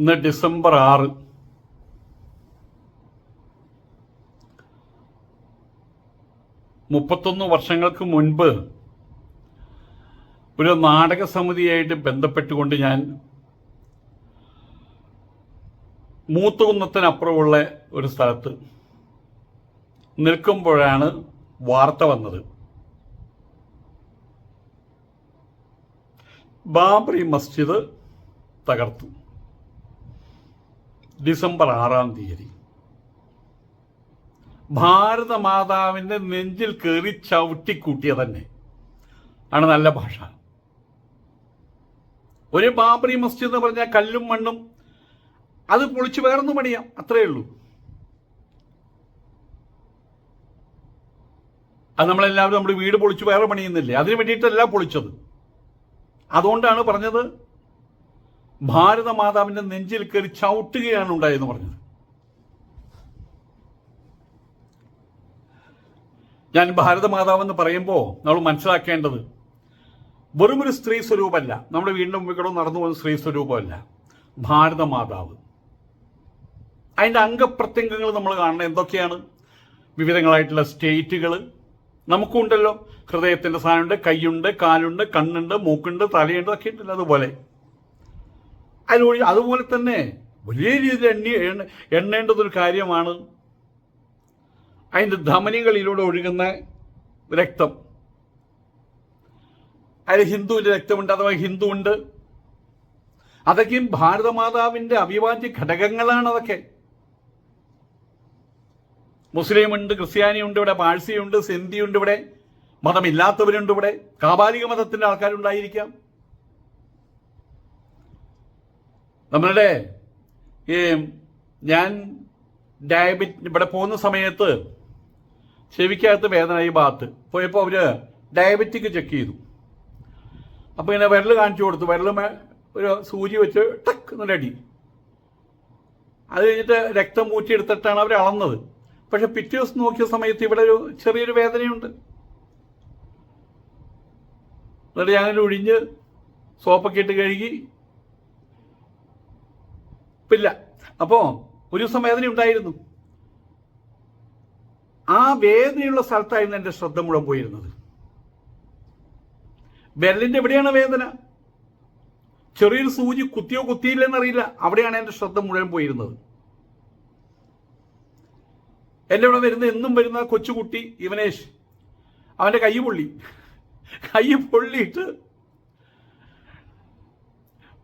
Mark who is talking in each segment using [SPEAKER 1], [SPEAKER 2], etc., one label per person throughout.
[SPEAKER 1] ഇന്ന് ഡിസംബർ ആറ്. മുപ്പത്തൊന്ന് വർഷങ്ങൾക്ക് മുൻപ് ഒരു നാടക സമിതിയായിട്ട് ബന്ധപ്പെട്ടുകൊണ്ട് ഞാൻ മൂത്തുകുന്നത്തിനപ്പുറമുള്ള ഒരു സ്ഥലത്ത് നിൽക്കുമ്പോഴാണ് വാർത്ത വന്നത്. ബാബറി മസ്ജിദ് തകർത്തു. ഡിസംബർ ആറാം തീയതി. ഭാരതമാതാവിന്റെ നെഞ്ചിൽ കയറി ചവിട്ടിക്കൂട്ടിയ തന്നെ ആണ് നല്ല ഭാഷ. ഒരു ബാബറി മസ്ജിദ് എന്ന് പറഞ്ഞാൽ കല്ലും മണ്ണും അത് പൊളിച്ച് വേറൊന്നും പണിയാം. അത്രയേ ഉള്ളൂ. അത് നമ്മളെല്ലാവരും നമ്മുടെ വീട് പൊളിച്ച് വേറെ പണിയുന്നില്ലേ? അതിന് വേണ്ടിയിട്ടല്ല പൊളിച്ചത്. അതുകൊണ്ടാണ് പറഞ്ഞത് ഭാരതമാതാവിന്റെ നെഞ്ചിൽ കയറി ചവിട്ടുകയാണ് ഉണ്ടായെന്ന് പറഞ്ഞത്. ഞാൻ ഭാരതമാതാവെന്ന് പറയുമ്പോൾ നമ്മൾ മനസ്സിലാക്കേണ്ടത് വെറുമൊരു സ്ത്രീ സ്വരൂപമല്ല. നമ്മുടെ വീണ്ടും മുമ്പിൽ നടന്നു പോകുന്ന സ്ത്രീ സ്വരൂപമല്ല. ഭാരതമാതാവ്. അതിന്റെ അംഗപ്രത്യംഗങ്ങൾ നമ്മൾ കാണണം. എന്തൊക്കെയാണ്? വിവിധങ്ങളായിട്ടുള്ള സ്റ്റേറ്റുകൾ നമുക്കുണ്ടല്ലോ. ഹൃദയത്തിന്റെ സാധനമുണ്ട് കൈയുണ്ട് കാലുണ്ട് കണ്ണുണ്ട് മൂക്കുണ്ട് തലയുണ്ട് ഒക്കെ ഉണ്ടല്ലോ അതുപോലെ. അതിലൂടെ അതുപോലെ തന്നെ വലിയ രീതിയിൽ എണ്ണി എണ്ണ എണ്ണേണ്ടതൊരു കാര്യമാണ് അതിന്റെ ധമനികളിലൂടെ ഒഴുകുന്ന രക്തം. അതിൽ ഹിന്ദുവിന്റെ രക്തമുണ്ട് അഥവാ ഹിന്ദു ഉണ്ട് അതൊക്കെയും ഭാരതമാതാവിന്റെ അവിഭാജ്യ ഘടകങ്ങളാണ് അതൊക്കെ. മുസ്ലിമുണ്ട് ക്രിസ്ത്യാനി ഉണ്ട് ഇവിടെ പാഴ്സിയുണ്ട് സിന്ധിയുണ്ട് ഇവിടെ മതമില്ലാത്തവരുണ്ട് ഇവിടെ. കാബാലിക മതത്തിന്റെ ആൾക്കാരുണ്ടായിരിക്കാം. നമ്മളുടെ ഈ ഞാൻ ഡയബറ്റ് ഇവിടെ പോകുന്ന സമയത്ത് ചെവിക്കകത്ത് വേദന ഈ ഭാഗത്ത്. പോയപ്പോൾ അവർ ഡയബറ്റിക് ചെക്ക് ചെയ്തു. അപ്പോൾ ഇങ്ങനെ വിരൽ കാണിച്ചു കൊടുത്തു. വിരലുമേ ഒരു സൂചി വെച്ച് ടക്ക് എന്നൊരടി അത് കഴിഞ്ഞിട്ട് രക്തം ഊറ്റിയെടുത്തിട്ടാണ് അവർ അളന്നത്. പക്ഷെ പിറ്റേ ദിവസം നോക്കിയ സമയത്ത് ഇവിടെ ഒരു ചെറിയൊരു വേദനയുണ്ട്. എന്നിട്ട് ഞാനൊരു ഒഴിഞ്ഞ് സോപ്പൊക്കെ ഇട്ട് കഴുകി ഇല്ല അപ്പോ ഒരു ദിവസം വേദന ഉണ്ടായിരുന്നു. ആ വേദനയുള്ള സ്ഥലത്തായിരുന്നു എന്റെ ശ്രദ്ധ മുഴുവൻ പോയിരുന്നത്. വിരലിന്റെ എവിടെയാണ് വേദന? ചെറിയൊരു സൂചി കുത്തിയോ കുത്തിയില്ലെന്നറിയില്ല അവിടെയാണ് എന്റെ ശ്രദ്ധ മുഴുവൻ പോയിരുന്നത്. എന്റെ ഇവിടെ വരുന്ന എന്നും വരുന്ന കൊച്ചുകുട്ടി ഇവനേഷ്. അവന്റെ കൈ പൊള്ളി. കൈ പൊള്ളിയിട്ട്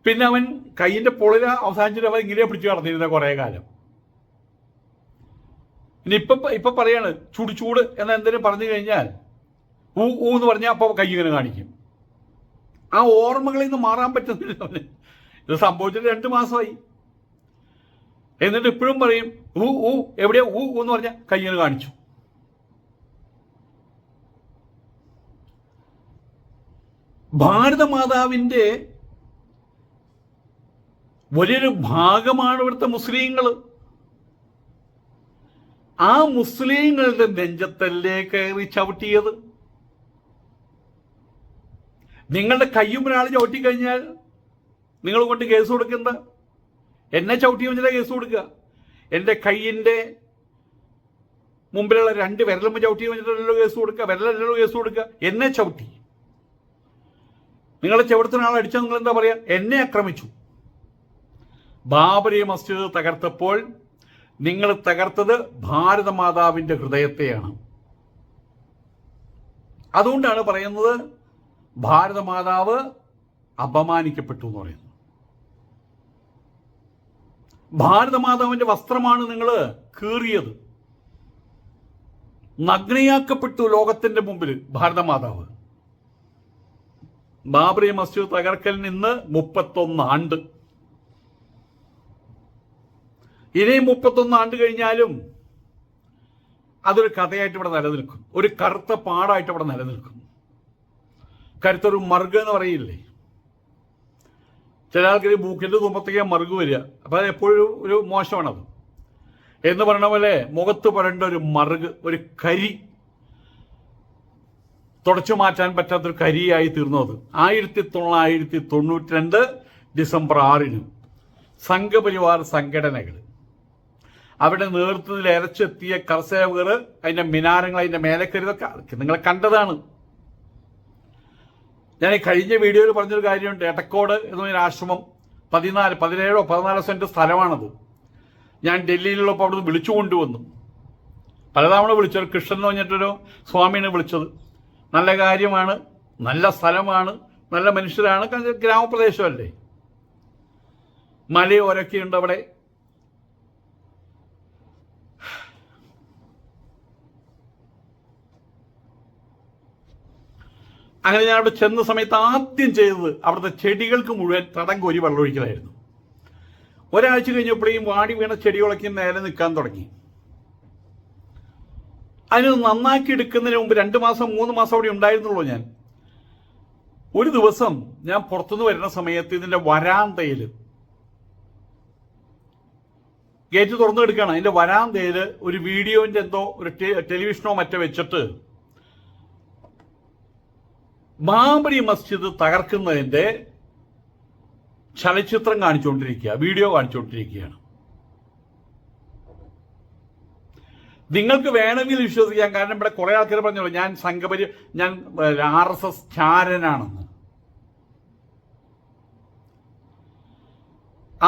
[SPEAKER 1] പിന്നെ അവൻ കയ്യിന്റെ പൊളില അവസാനിച്ചിട്ട് അവൻ ഇങ്ങനെ പിടിച്ചു നടന്നിരുന്ന കുറേ കാലം. ഇനി ഇപ്പൊ ഇപ്പൊ പറയാണ് ചൂട് ചൂട് എന്ന് എന്തെങ്കിലും പറഞ്ഞു കഴിഞ്ഞാൽ ഊ ഊ എന്ന് പറഞ്ഞാൽ അപ്പൊ കൈ ഇങ്ങനെ കാണിക്കും. ആ ഓർമ്മകളിൽ നിന്ന് മാറാൻ പറ്റുന്നില്ല അവന്. ഇത് സംഭവിച്ചിട്ട് രണ്ട് മാസമായി. എന്നിട്ട് ഇപ്പോഴും പറയും ഊ ഊ എവിടെയാ ഊ ഊ എന്ന് പറഞ്ഞാൽ കൈ ഇങ്ങനെ കാണിച്ചു. ഭാരതമാതാവിന്റെ വലിയൊരു ഭാഗമാണ് ഇവിടുത്തെ മുസ്ലിങ്ങൾ ആ മുസ്ലിങ്ങളുടെ നെഞ്ചത്തല്ലേ കയറി ചവിട്ടിയത്? നിങ്ങളുടെ കയ്യും ഒരാൾ ചവിട്ടിക്കഴിഞ്ഞാൽ നിങ്ങൾ കൊണ്ട് കേസ് കൊടുക്കണ്ട എന്നെ ചവിട്ടി വെച്ചാൽ കേസ് കൊടുക്കുക. എന്റെ കയ്യിന്റെ മുമ്പിലുള്ള രണ്ട് വിരലുമ്പോൾ ചവിട്ടി വെച്ചിട്ടല്ലോ കേസ് കൊടുക്കുക. വിരലല്ലോ കേസ് കൊടുക്കുക. എന്നെ ചവിട്ടി. നിങ്ങളെ ചെവിടത്തിന് ആൾ അടിച്ചാൽ നിങ്ങൾ എന്താ പറയാ? എന്നെ ആക്രമിച്ചു. ബാബരി മസ്ജിദ് തകർത്തപ്പോൾ നിങ്ങൾ തകർത്തത് ഭാരതമാതാവിന്റെ ഹൃദയത്തെയാണ്. അതുകൊണ്ടാണ് പറയുന്നത് ഭാരതമാതാവ് അപമാനിക്കപ്പെട്ടു എന്ന് പറയുന്നത്. ഭാരതമാതാവിന്റെ വസ്ത്രമാണ് നിങ്ങൾ കീറിയത്. നഗ്നയാക്കപ്പെട്ടു ലോകത്തിന്റെ മുമ്പിൽ ഭാരതമാതാവ്. ബാബറി മസ്ജിദ് തകർക്കൽ നിന്ന് മുപ്പത്തൊന്ന് ആണ്ട് ഇനിയും മുപ്പത്തൊന്ന് ആണ്ട് കഴിഞ്ഞാലും അതൊരു കഥയായിട്ട് ഇവിടെ നിലനിൽക്കും. ഒരു കറുത്ത പാടായിട്ട് ഇവിടെ നിലനിൽക്കും. കരുത്തൊരു മർഗ് എന്ന് പറയില്ലേ? ചില ആൾക്കാർ മൂക്കിന്റെ തുമ്പത്തേക്ക് മറുക് വരിക. അപ്പൊ അത് എപ്പോഴും ഒരു മോശമാണത് എന്ന് പറഞ്ഞ പോലെ മുഖത്ത് പറയേണ്ട ഒരു മറുക് ഒരു കരി തുടച്ചു മാറ്റാൻ പറ്റാത്തൊരു കരിയായി തീർന്നു അത്. ആയിരത്തി തൊള്ളായിരത്തി തൊണ്ണൂറ്റി രണ്ട് ഡിസംബർ ആറിന് സംഘപരിവാർ സംഘടനകൾ അവിടെ നേതൃത്വത്തിൽ ഇരച്ചെത്തിയ കർസേവകർ അതിന്റെ മിനാരങ്ങൾ അതിന്റെ മേലക്കരുതൊക്കെ നിങ്ങൾ കണ്ടതാണ്. ഞാൻ ഈ കഴിഞ്ഞ വീഡിയോയിൽ പറഞ്ഞൊരു കാര്യമുണ്ട്. എടക്കോട് എന്ന് പറഞ്ഞ ആശ്രമം പതിനാല് പതിനേഴോ പതിനാലോ സെന്റ് സ്ഥലമാണത്. ഞാൻ ഡൽഹിയിലുള്ളപ്പോൾ അവിടുന്ന് വിളിച്ചു കൊണ്ടുവന്നു. പലതവണ വിളിച്ചത് കൃഷ്ണൻ എന്ന് പറഞ്ഞിട്ടൊരു സ്വാമിയാണ് വിളിച്ചത്. നല്ല കാര്യമാണ് നല്ല സ്ഥലമാണ് നല്ല മനുഷ്യരാണ്. ഗ്രാമപ്രദേശമല്ലേ? ഗ്രാമപ്രദേശമല്ലേ മലയോരൊക്കെയുണ്ട് അവിടെ. അങ്ങനെ ഞാൻ അവിടെ ചെന്ന സമയത്ത് ആദ്യം ചെയ്തത് അവിടുത്തെ ചെടികൾക്ക് മുഴുവൻ തടം കോരി വെള്ളമൊഴിക്കലായിരുന്നു. ഒരാഴ്ച കഴിഞ്ഞപ്പോഴേക്കും വാടി വീണ ചെടികളൊക്കെ നേരെ നിൽക്കാൻ തുടങ്ങി. അതിന് നന്നാക്കി എടുക്കുന്നതിന് മുമ്പ് രണ്ട് മാസം മൂന്ന് മാസം അവിടെ ഉണ്ടായിരുന്നുള്ളൂ ഞാൻ. ഒരു ദിവസം ഞാൻ പുറത്തുനിന്ന് വരുന്ന സമയത്ത് ഇതിന്റെ വരാന്തയിൽ ഗേറ്റ് തുറന്നു കിടക്കുകയാണ് അതിന്റെ വരാന്തയിൽ ഒരു വീഡിയോന്റെ എന്തോ ഒരു ടെലിവിഷനോ മറ്റോ വെച്ചിട്ട് ബാബരി മസ്ജിദ് തകർക്കുന്നതിന്റെ ചലച്ചിത്രം കാണിച്ചുകൊണ്ടിരിക്കുക വീഡിയോ കാണിച്ചുകൊണ്ടിരിക്കുകയാണ്. നിങ്ങൾക്ക് വേണമെങ്കിൽ വിശ്വസിക്കാം കാരണം ഇവിടെ കുറെ ആൾക്കാർ പറഞ്ഞോളൂ ഞാൻ സംഘപരി ഞാൻ ആർ എസ് എസ് ചാരനാണെന്ന്.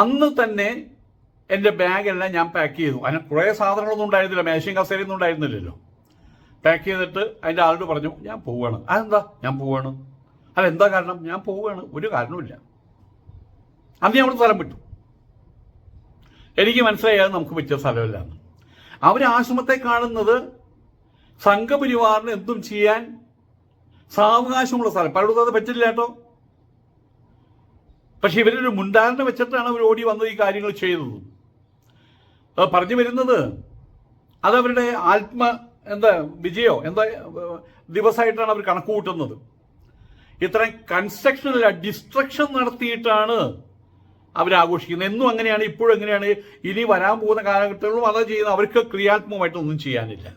[SPEAKER 1] അന്ന് തന്നെ എന്റെ ബാഗെല്ലാം ഞാൻ പാക്ക് ചെയ്തു. അതിന് കുറേ സാധനങ്ങളൊന്നും ഉണ്ടായിരുന്നില്ല മേശയും കസേരയൊന്നും ഉണ്ടായിരുന്നില്ലല്ലോ. പാക്ക് ചെയ്തിട്ട് അതിന്റെ ആളോട് പറഞ്ഞു ഞാൻ പോവുകയാണ് അതെന്താ? ഞാൻ പോവുകയാണ് അതെന്താ കാരണം? ഞാൻ പോവുകയാണ് ഒരു കാരണവുമില്ല അന്ന് അവിടെ സ്ഥലം വിട്ടു. എനിക്ക് മനസ്സിലായി നമുക്ക് പറ്റിയ സ്ഥലമല്ല എന്ന് അവർ ആശ്രമത്തെ കാണുന്നത് സംഘപരിവാറിന് എന്തും ചെയ്യാൻ സാവകാശമുള്ള സ്ഥലം. പലയിടത്തും അത് പറ്റില്ല കേട്ടോ. പക്ഷെ ഇവരൊരു മുൻധാരണ വെച്ചിട്ടാണ് അവർ ഓടി വന്നത് ഈ കാര്യങ്ങൾ ചെയ്തത്. പറഞ്ഞു വരുന്നത് അതവരുടെ ആത്മ എന്താ വിജയോ? എന്താ ദിവസമായിട്ടാണ് അവർ കണക്ക് കൂട്ടുന്നത് ഇത്രയും കൺസ്ട്രക്ഷനല്ല ഡിസ്ട്രക്ഷൻ നടത്തിയിട്ടാണ് അവർ ആഘോഷിക്കുന്നത്. എന്നും അങ്ങനെയാണ് ഇപ്പോഴും എങ്ങനെയാണ് ഇനി വരാൻ പോകുന്ന കാലഘട്ടങ്ങളിലും അതാ ചെയ്യുന്നത് അവർക്ക് ക്രിയാത്മകമായിട്ടൊന്നും ചെയ്യാനില്ല.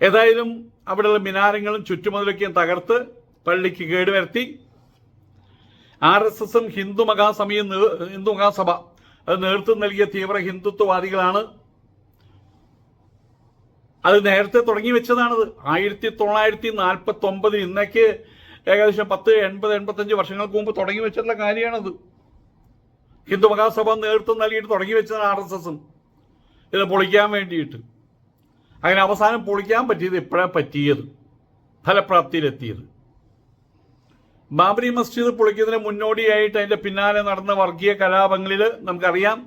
[SPEAKER 1] ഏതായാലും അവിടെയുള്ള മിനാരങ്ങളും ചുറ്റുമതിലൊക്കെയും തകർത്ത് പള്ളിക്ക് കേടുവരുത്തി ആർ എസ് എസും ഹിന്ദു മഹാസഭയും ഹിന്ദു മഹാസഭ അത് നേതൃത്വം നൽകിയ തീവ്ര ഹിന്ദുത്വവാദികളാണ് അത് നേരത്തെ തുടങ്ങി വെച്ചതാണത്. ആയിരത്തി തൊള്ളായിരത്തി നാൽപ്പത്തി ഒമ്പതിൽ ഇന്നേക്ക് ഏകദേശം പത്ത് എൺപത് എൺപത്തഞ്ച് വർഷങ്ങൾക്ക് മുമ്പ് തുടങ്ങി വെച്ചിട്ടുള്ള കാര്യമാണത്. ഹിന്ദു മഹാസഭ നേതൃത്വം നൽകിയിട്ട് തുടങ്ങി വെച്ചതാണ് ആർ എസ് എസും. ഇത് പൊളിക്കാൻ വേണ്ടിയിട്ട്. അങ്ങനെ അവസാനം പൊളിക്കാൻ പറ്റിയത് ഇപ്പോഴാണ് പറ്റിയത്. ഫലപ്രാപ്തിയിലെത്തിയത്. ബാബരി മസ്ജിദ് പൊളിക്കുന്നതിന് മുന്നോടിയായിട്ട് അതിന്റെ പിന്നാലെ നടന്ന വർഗീയ കലാപങ്ങളിൽ നമുക്കറിയാം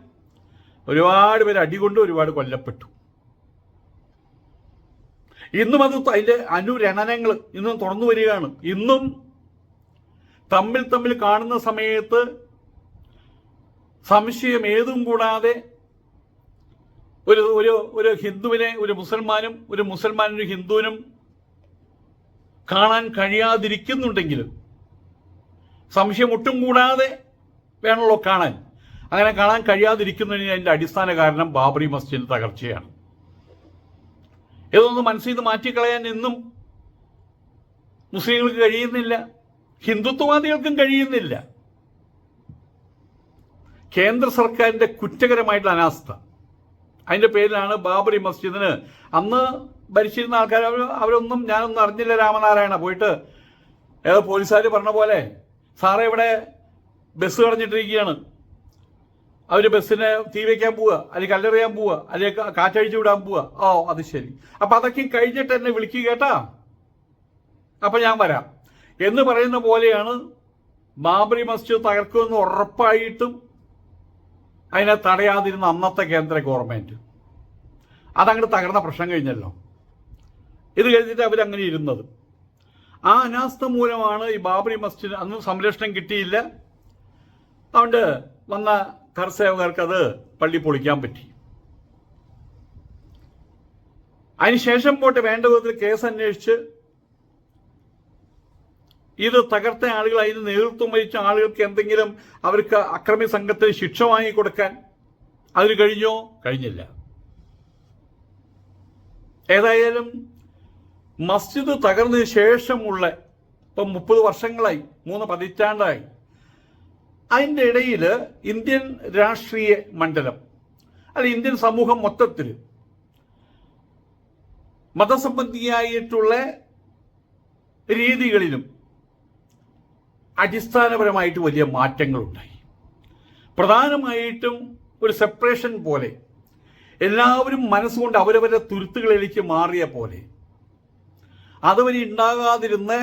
[SPEAKER 1] ഒരുപാട് പേര് അടികൊണ്ട് ഒരുപാട് കൊല്ലപ്പെട്ടു. ഇന്നും അത് അതിന്റെ അനുരണനങ്ങൾ ഇന്നും തുറന്നു വരികയാണ്. ഇന്നും തമ്മിൽ തമ്മിൽ കാണുന്ന സമയത്ത് സംശയം ഏതും കൂടാതെ ഒരു ഒരു ഒരു ഹിന്ദുവിനെ ഒരു മുസൽമാനും ഒരു മുസൽമാനൊരു ഹിന്ദുവിനും കാണാൻ കഴിയാതിരിക്കുന്നുണ്ടെങ്കിലും സംശയം ഒട്ടും കൂടാതെ വേണമല്ലോ കാണാൻ. അങ്ങനെ കാണാൻ കഴിയാതിരിക്കുന്നതിന് അതിന്റെ അടിസ്ഥാന കാരണം ബാബറി മസ്ജിദ് തകർച്ചയാണ്. ഇതൊന്നും മനസ്സിൽ നിന്ന് മാറ്റിക്കളയാൻ എന്നും മുസ്ലിങ്ങൾക്ക് കഴിയുന്നില്ല. ഹിന്ദുത്വവാദികൾക്കും കഴിയുന്നില്ല. കേന്ദ്ര സർക്കാരിന്റെ കുറ്റകരമായിട്ടുള്ള അനാസ്ഥ. അതിന്റെ പേരിലാണ് ബാബറി മസ്ജിദിന് അന്ന് ഭരിച്ചിരുന്ന ആൾക്കാർ അവർ അവരൊന്നും ഞാനൊന്നും അറിഞ്ഞില്ല രാമനാരായണ. പോയിട്ട് ഏതോ പോലീസുകാർ പറഞ്ഞ പോലെ സാറേ ഇവിടെ ബസ് കടഞ്ഞിട്ടിരിക്കുകയാണ്. അവർ ബസ്സിനെ തീ വയ്ക്കാൻ പോവുക അല്ലെങ്കിൽ കല്ലെറിയാൻ പോവുക അല്ലെങ്കിൽ കാറ്റഴിച്ചു വിടാൻ പോവുക ഓ അത് ശരി. അപ്പൊ അതൊക്കെ കഴിഞ്ഞിട്ട് എന്നെ വിളിക്കുക കേട്ടാ? അപ്പൊ ഞാൻ വരാം. എന്ന് പറയുന്ന പോലെയാണ് ബാബറി മസ്ജിദ് തകർക്കുമെന്ന് ഉറപ്പായിട്ടും അതിനെ തടയാതിരുന്ന അന്നത്തെ കേന്ദ്ര ഗവൺമെന്റ്. അതങ്ങോട്ട് തകർന്ന പ്രശ്നം കഴിഞ്ഞല്ലോ. ഇത് കഴിഞ്ഞിട്ട് അവരങ്ങനെ ഇരുന്നത്. ആ അനാസ്ഥ മൂലമാണ് ഈ ബാബറി മസ്ജിദ് അന്ന് സംരക്ഷണം കിട്ടിയില്ല. അതുകൊണ്ട് വന്ന കർസേവകർക്ക് അത് പള്ളി പൊളിക്കാൻ പറ്റി. അതിനുശേഷം പോട്ട് വേണ്ട വിധത്തിൽ കേസ് അന്വേഷിച്ച് ഇത് തകർത്ത ആളുകൾ അതിന് നേതൃത്വം വഹിച്ച ആളുകൾക്ക് എന്തെങ്കിലും അവർക്ക് അക്രമി സംഘത്തിന് ശിക്ഷ വാങ്ങിക്കൊടുക്കാൻ അതിന് കഴിഞ്ഞോ? കഴിഞ്ഞില്ല. ഏതായാലും മസ്ജിദ് തകർന്നതിന് ശേഷമുള്ള ഇപ്പം മുപ്പത് വർഷങ്ങളായി മൂന്ന് പതിറ്റാണ്ടായി. അതിന്റെ ഇടയിൽ ഇന്ത്യൻ രാഷ്ട്രീയ മണ്ഡലം അല്ല ഇന്ത്യൻ സമൂഹം മൊത്തത്തിൽ മതസംബന്ധിയായിട്ടുള്ള രീതികളിലും അടിസ്ഥാനപരമായിട്ട് വലിയ മാറ്റങ്ങളുണ്ടായി. പ്രധാനമായിട്ടും ഒരു സെപ്പറേഷൻ പോലെ എല്ലാവരും മനസ്സുകൊണ്ട് അവരവരുടെ തുരുത്തുകളിലേക്ക് മാറിയ പോലെ അതുവരെ ഉണ്ടാകാതിരുന്ന്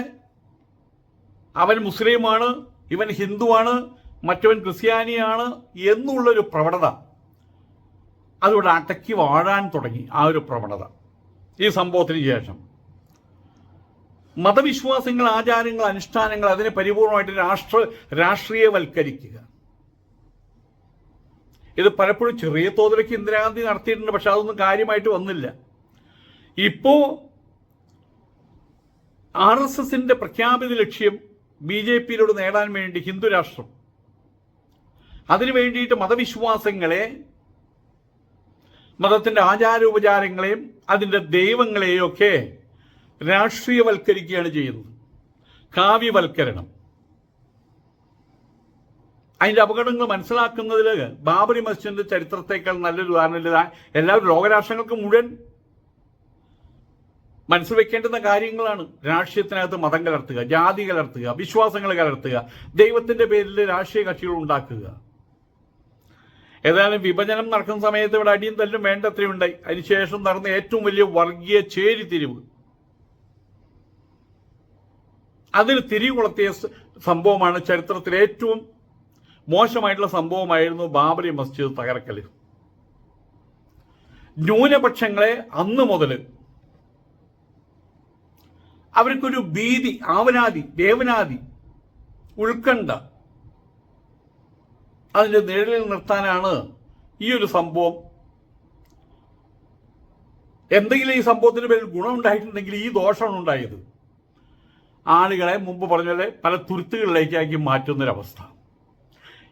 [SPEAKER 1] അവൻ മുസ്ലിമാണ് ഇവൻ ഹിന്ദുവാണ് മറ്റവൻ ക്രിസ്ത്യാനിയാണ് എന്നുള്ളൊരു പ്രവണത. അതിവിടെ അടക്കി വാഴാൻ തുടങ്ങി ആ ഒരു പ്രവണത. ഈ സംഭവത്തിന് ശേഷം. മതവിശ്വാസങ്ങൾ ആചാരങ്ങൾ അനുഷ്ഠാനങ്ങൾ അതിനെ പരിപൂർണമായിട്ട് രാഷ്ട്ര രാഷ്ട്രീയവൽക്കരിക്കുക. ഇത് പലപ്പോഴും ചെറിയ തോതിലേക്ക് ഇന്ദിരാഗാന്ധി നടത്തിയിട്ടുണ്ട് പക്ഷെ അതൊന്നും കാര്യമായിട്ട് വന്നില്ല. ഇപ്പോ ആർ എസ് എസിന്റെ പ്രഖ്യാപിത ലക്ഷ്യം ബി ജെ പിയിലൂടെ നേടാൻ വേണ്ടി ഹിന്ദു രാഷ്ട്രം അതിനു വേണ്ടിയിട്ട് മതവിശ്വാസങ്ങളെ മതത്തിന്റെ ആചാരോപചാരങ്ങളെയും അതിന്റെ ദൈവങ്ങളെയും ഒക്കെ രാഷ്ട്രീയവൽക്കരിക്കുകയാണ് ചെയ്യുന്നത്. കാവ്യവൽക്കരണം. അതിന്റെ അപകടങ്ങൾ മനസ്സിലാക്കുന്നതിൽ ബാബറി മസ്ജിദിന്റെ ചരിത്രത്തെക്കാൾ നല്ലൊരു ഉദാഹരണമില്ല എല്ലാവരും ലോകരാഷ്ട്രങ്ങൾക്ക് മുഴുവൻ മനസ്സിൽ വെക്കേണ്ടുന്ന കാര്യങ്ങളാണ്. രാഷ്ട്രീയത്തിനകത്ത് മതം കലർത്തുക ജാതി കലർത്തുക വിശ്വാസങ്ങൾ കലർത്തുക ദൈവത്തിന്റെ പേരിൽ രാഷ്ട്രീയ കക്ഷികൾ ഉണ്ടാക്കുക. ഏതായാലും വിഭജനം നടക്കുന്ന സമയത്ത് ഇവിടെ അടിയും തല്ലും വേണ്ടത്രയും ഉണ്ടായി. അതിനുശേഷം നടന്ന ഏറ്റവും വലിയ വർഗീയ ചേരിതിരിവ് അതിന് തിരികൊളുത്തിയ സംഭവമാണ് ചരിത്രത്തിൽ ഏറ്റവും മോശമായിട്ടുള്ള സംഭവമായിരുന്നു ബാബറി മസ്ജിദ് തകർക്കൽ ന്യൂനപക്ഷങ്ങളെ അന്ന് മുതൽ അവർക്കൊരു ഭീതി ആവനാതി ദേവനാതി ഉത്കണ്ഠ അതിന്റെ നിഴലിൽ നിർത്താനാണ് ഈ ഒരു സംഭവം. എന്തെങ്കിലും ഈ സംഭവത്തിന് പേരിൽ ഗുണമുണ്ടായിട്ടുണ്ടെങ്കിൽ ഈ ദോഷമാണ് ഉണ്ടായത്. ആളുകളെ മുമ്പ് പറഞ്ഞ പോലെ പല തുരുത്തുകളിലേക്കാക്കി മാറ്റുന്നൊരവസ്ഥ.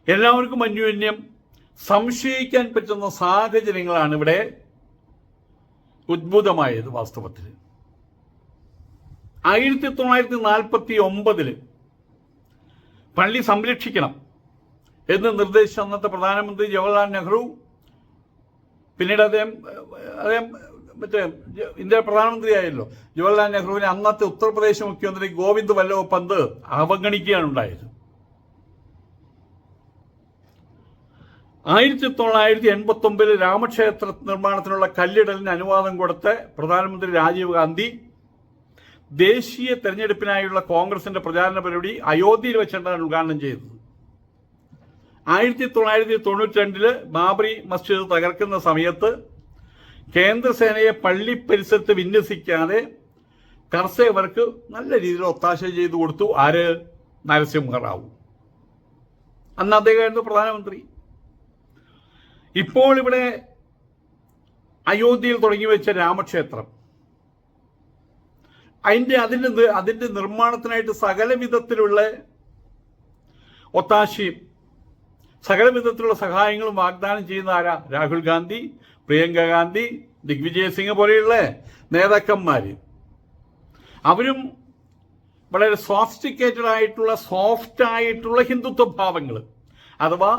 [SPEAKER 1] എല്ലാവർക്കും അന്യോന്യം സംശയിക്കാൻ പറ്റുന്ന സാഹചര്യങ്ങളാണ് ഇവിടെ ഉദ്ഭുതമായത് വാസ്തവത്തിൽ. ആയിരത്തി തൊള്ളായിരത്തി നാൽപ്പത്തി ഒമ്പതിൽ പള്ളി സംരക്ഷിക്കണം. എന്ന് നിർദ്ദേശിച്ച അന്നത്തെ പ്രധാനമന്ത്രി ജവഹർലാൽ നെഹ്റു പിന്നീട് അദ്ദേഹം അദ്ദേഹം മറ്റേ ഇന്ത്യ പ്രധാനമന്ത്രിയായല്ലോ. ജവഹർലാൽ നെഹ്റുവിനെ അന്നത്തെ ഉത്തർപ്രദേശ് മുഖ്യമന്ത്രി ഗോവിന്ദ് വല്ലഭ പന്ത് അവഗണിക്കുകയാണ് ഉണ്ടായത്. ആയിരത്തി തൊള്ളായിരത്തി എൺപത്തി ഒമ്പതിൽ രാമക്ഷേത്ര നിർമ്മാണത്തിനുള്ള കല്ലിടലിന് അനുവാദം കൊടുത്ത പ്രധാനമന്ത്രി രാജീവ് ഗാന്ധി ദേശീയ തെരഞ്ഞെടുപ്പിനായുള്ള കോൺഗ്രസിന്റെ പ്രചാരണ പരിപാടി അയോധ്യയിൽ വെച്ചിട്ടാണ് ഉദ്ഘാടനം ചെയ്തത് ആയിരത്തി തൊള്ളായിരത്തി തൊണ്ണൂറ്റി രണ്ടിൽ ബാബറി മസ്ജിദ് തകർക്കുന്ന സമയത്ത് കേന്ദ്രസേനയെ പള്ളി പരിസരത്ത് വിന്യസിക്കാതെ കർഷകർക്ക് നല്ല രീതിയിൽ ഒത്താശ ചെയ്തു കൊടുത്തു. ആര്? നരസിംഹറാവു. അന്ന് അദ്ദേഹമായിരുന്നു പ്രധാനമന്ത്രി. ഇപ്പോൾ ഇവിടെ അയോധ്യയിൽ തുടങ്ങി വെച്ച രാമക്ഷേത്രം. അതിന്റെ അതിന്റെ അതിന്റെ നിർമ്മാണത്തിനായിട്ട് സകല വിധത്തിലുള്ള ഒത്താശയും സകല വിധത്തിലുള്ള സഹായങ്ങളും വാഗ്ദാനം ചെയ്യുന്ന ആരാ? രാഹുൽ ഗാന്ധി പ്രിയങ്ക ഗാന്ധി ദിഗ്വിജയ് സിംഗ് പോലെയുള്ള നേതാക്കന്മാർ അവരും വളരെ സോഫിസ്റ്റിക്കേറ്റഡ് ആയിട്ടുള്ള സോഫ്റ്റ് ആയിട്ടുള്ള ഹിന്ദുത്വ ഭാവങ്ങൾ അഥവാ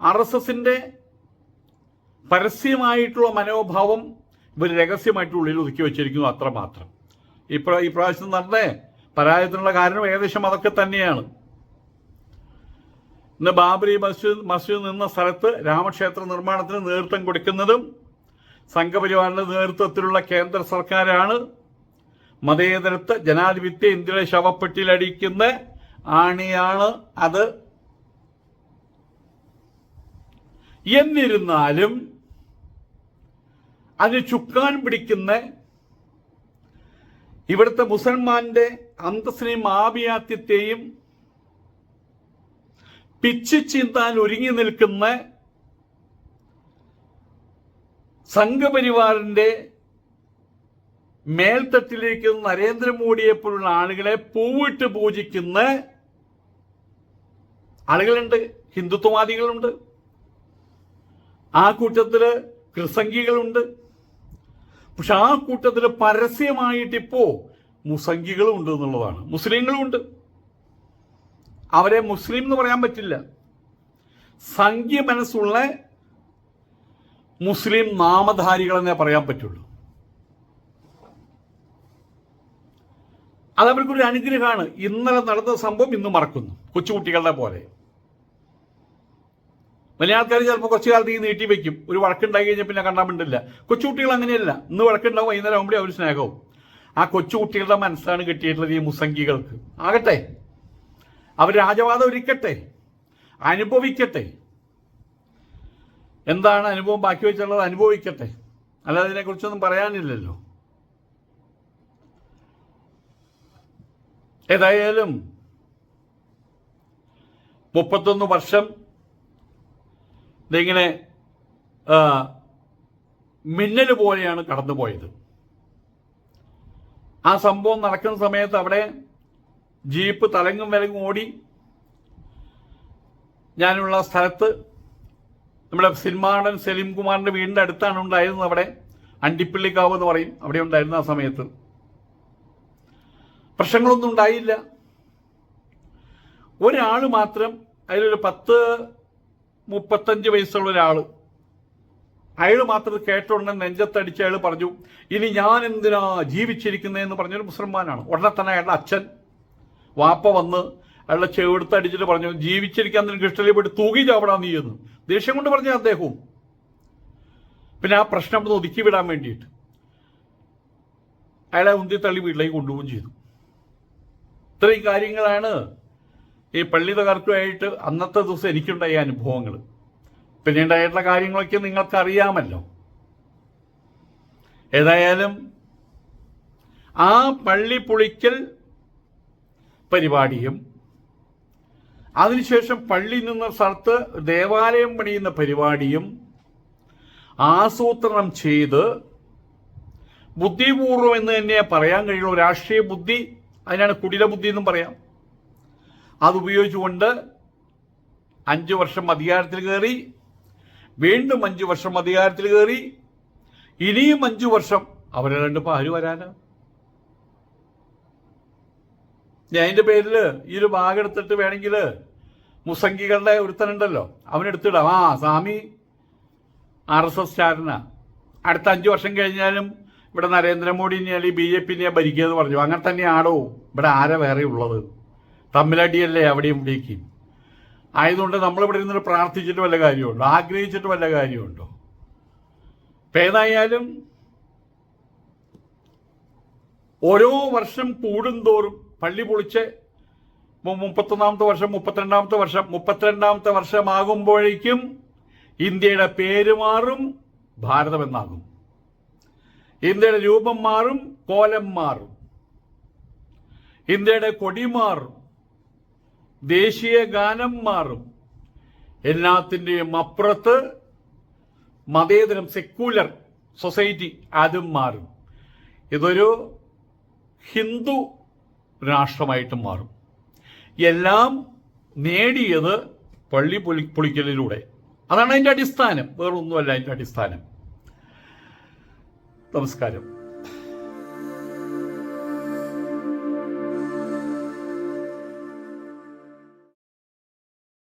[SPEAKER 1] ആർ എസ് എസിന്റെ പരസ്യമായിട്ടുള്ള മനോഭാവം ഇവർ രഹസ്യമായിട്ട് ഉള്ളിൽ ഒതുക്കി വെച്ചിരിക്കുന്നു അത്രമാത്രം. ഇപ്രാ ഈ പ്രാവശ്യം നടന്നേ പരാജയത്തിനുള്ള കാരണം ഏകദേശം അതൊക്കെ തന്നെയാണ്. ഇന്ന് ബാബരി മസ്ജിദ് മസ്ജിദ് നിന്ന സ്ഥലത്ത് രാമക്ഷേത്ര നിർമ്മാണത്തിന് നേതൃത്വം കൊടുക്കുന്നതും സംഘപരിവാറിന്റെ നേതൃത്വത്തിലുള്ള കേന്ദ്ര സർക്കാരാണ്. മതേതരത്വ ജനാധിപത്യ ഇന്ത്യയുടെ ശവപ്പെട്ടിയിലടിക്കുന്ന ആണിയാണ് അത്. എന്നിരുന്നാലും അതിന് ചുക്കാൻ പിടിക്കുന്ന ഇവിടുത്തെ മുസൽമാന്റെ അന്തസ്സിനെയും ആഭിയാത്യത്തെയും പിച്ചു ചീന്താൻ ഒരുങ്ങി നിൽക്കുന്ന സംഘപരിവാറിന്റെ മേൽത്തട്ടിലേക്ക് നരേന്ദ്രമോദിയെ പോലുള്ള ആളുകളെ പൂവിട്ട് പൂജിക്കുന്ന ആളുകളുണ്ട് ഹിന്ദുത്വവാദികളുണ്ട് ആ കൂട്ടത്തിൽ ക്രിസംഗികളുണ്ട്. പക്ഷെ ആ കൂട്ടത്തിൽ പരസ്യമായിട്ടിപ്പോ മുസംഗികളും ഉണ്ട് എന്നുള്ളതാണ്. മുസ്ലിങ്ങളും ഉണ്ട് അവരെ മുസ്ലിം എന്ന് പറയാൻ പറ്റില്ല. സംഖ്യ മനസ്സുള്ള മുസ്ലിം നാമധാരികളെന്നേ പറയാൻ പറ്റുള്ളൂ. അതവർക്കൊരു അനുഗ്രഹമാണ്. ഇന്നലെ നടന്ന സംഭവം ഇന്ന് മറക്കുന്നു. കൊച്ചുകുട്ടികളുടെ പോലെ. വലിയ ആൾക്കാർ ചിലപ്പോൾ കുറച്ചു കാലത്ത് ഈ നീട്ടി വെക്കും. ഒരു വഴക്കുണ്ടായി കഴിഞ്ഞാൽ പിന്നെ കണ്ടാൻ മിണ്ടില്ല. കൊച്ചുകുട്ടികൾ അങ്ങനെയല്ല. ഇന്ന് വഴക്കുണ്ടാവും വൈകുന്നേരം ആകുമ്പോഴേ അവർ സ്നേഹവും. ആ കൊച്ചുകുട്ടികളുടെ മനസ്സാണ് കിട്ടിയിട്ടുള്ളത് ഈ മുസംഗികൾക്ക് ആകട്ടെ. അവർ രാജവാദം ഒരുക്കട്ടെ അനുഭവിക്കട്ടെ. എന്താണ് അനുഭവം? ബാക്കി വെച്ചുള്ളത് അനുഭവിക്കട്ടെ. അല്ലാതെ ഇതിനെക്കുറിച്ചൊന്നും പറയാനില്ലല്ലോ. ഏതായാലും മുപ്പത്തൊന്ന് വർഷം ഇതിങ്ങനെ മിന്നൽ പോലെയാണ് കടന്നുപോയത്. ആ സംഭവം നടക്കുന്ന സമയത്ത് അവിടെ ജീപ്പ് തലങ്ങും വിലങ്ങും ഓടി. ഞാനുള്ള സ്ഥലത്ത് നമ്മുടെ സിനിമാടൻ സലീം കുമാറിന്റെ വീടിന്റെ അടുത്താണ് ഉണ്ടായിരുന്നത് അവിടെ. അണ്ടിപ്പള്ളിക്കാവ് എന്ന് പറയും. അവിടെ ഉണ്ടായിരുന്ന ആ സമയത്ത്. പ്രശ്നങ്ങളൊന്നും ഉണ്ടായില്ല. ഒരാൾ മാത്രം അതിലൊരു പത്ത് മുപ്പത്തഞ്ച് വയസ്സുള്ള ഒരാൾ അയാൾ മാത്രം കേട്ടോണ്ട് നെഞ്ചത്തടിച്ച് അയാൾ പറഞ്ഞു ഇനി ഞാൻ എന്തിനാ ജീവിച്ചിരിക്കുന്നതെന്ന് പറഞ്ഞൊരു മുസൽമാനാണ്. ഉടനെ തന്നെ അയാളുടെ അച്ഛൻ വാപ്പ വന്ന് അയാളുടെ ചെവിടുത്ത് അടിച്ചിട്ട് പറഞ്ഞു ജീവിച്ചിരിക്കാൻ നിനക്ക് ഇഷ്ടമല്ലേ? പോയിട്ട് തൂകി ചാവിടാ നീ എന്ന്. ദേഷ്യം കൊണ്ട് പറഞ്ഞ അദ്ദേഹവും. പിന്നെ ആ പ്രശ്നം ഒന്ന് ഒതുക്കി വിടാൻ വേണ്ടിയിട്ട് അയാളെ ഉന്തി തള്ളി വീട്ടിലേക്ക് കൊണ്ടുപോവുകയും ചെയ്തു. ഇത്രയും കാര്യങ്ങളാണ് ഈ പള്ളി തകർക്കുമായിട്ട് അന്നത്തെ ദിവസം എനിക്കുണ്ടായ അനുഭവങ്ങൾ പിന്നെ ഉണ്ടായിട്ടുള്ള കാര്യങ്ങളൊക്കെ നിങ്ങൾക്കറിയാമല്ലോ. ഏതായാലും ആ പള്ളി പൊളിക്കൽ പരിപാടിയും. അതിനുശേഷം പള്ളി നിന്ന സ്ഥലത്ത് ദേവാലയം പണിയുന്ന പരിപാടിയും ആസൂത്രണം ചെയ്ത് ബുദ്ധിപൂർവം എന്ന് തന്നെ പറയാൻ കഴിയുള്ളൂ. രാഷ്ട്രീയ ബുദ്ധി അതിനാണ് കുടില ബുദ്ധി എന്നും പറയാം. അതുപയോഗിച്ചുകൊണ്ട് അഞ്ച് വർഷം അധികാരത്തിൽ കയറി വീണ്ടും അഞ്ച് വർഷം അധികാരത്തിൽ കയറി ഇനിയും അഞ്ചു വർഷം അവരെ രണ്ട് ആര് വരാനാ ഞാൻ അതിന്റെ പേരിൽ ഈ ഒരു ഭാഗം എടുത്തിട്ട് വേണമെങ്കിൽ മുസംഗികളുടെ ഒരുത്തനുണ്ടല്ലോ അവനെടുത്തിടാം ആ സ്വാമി ആർ എസ് എസ് ചാരനാ അടുത്ത അഞ്ച് വർഷം കഴിഞ്ഞാലും ഇവിടെ നരേന്ദ്രമോദിനെ അല്ലെങ്കിൽ ബി ജെ പിനെ ഭരിക്കുക പറഞ്ഞു. അങ്ങനെ തന്നെയാണോ ഇവിടെ ആരെ വേറെ ഉള്ളത്? തമ്മിലടിയല്ലേ അവിടെയും ഇവിടേക്കും ആയതുകൊണ്ട് നമ്മളിവിടെ ഇരുന്നിട്ട് പ്രാർത്ഥിച്ചിട്ട് വല്ല കാര്യമുണ്ടോ? ആഗ്രഹിച്ചിട്ട് വല്ല കാര്യമുണ്ടോ? ഇപ്പം ഏതായാലും ഓരോ വർഷം കൂടുന്തോറും പള്ളി പൊളിച്ച് മുപ്പത്തൊന്നാമത്തെ വർഷം മുപ്പത്തിരണ്ടാമത്തെ വർഷം മുപ്പത്തിരണ്ടാമത്തെ വർഷമാകുമ്പോഴേക്കും ഇന്ത്യയുടെ പേര് മാറും ഭാരതമെന്നാകും ഇന്ത്യയുടെ രൂപം മാറും കോലം മാറും. ഇന്ത്യയുടെ കൊടി മാറും ദേശീയ ഗാനം മാറും. എല്ലാത്തിന്റെയും അപ്പുറത്ത് മതേതരം സെക്യുലർ സൊസൈറ്റി അതും മാറും. ഇതൊരു ഹിന്ദു രാഷ്ട്രമായിട്ട് മാറും. എല്ലാം നേടിയത് പള്ളി പൊളി പൊളിക്കലിലൂടെ. അതാണ് അതിന്റെ അടിസ്ഥാനം. വേറൊന്നുമല്ല അതിന്റെ അടിസ്ഥാനം. നമസ്കാരം.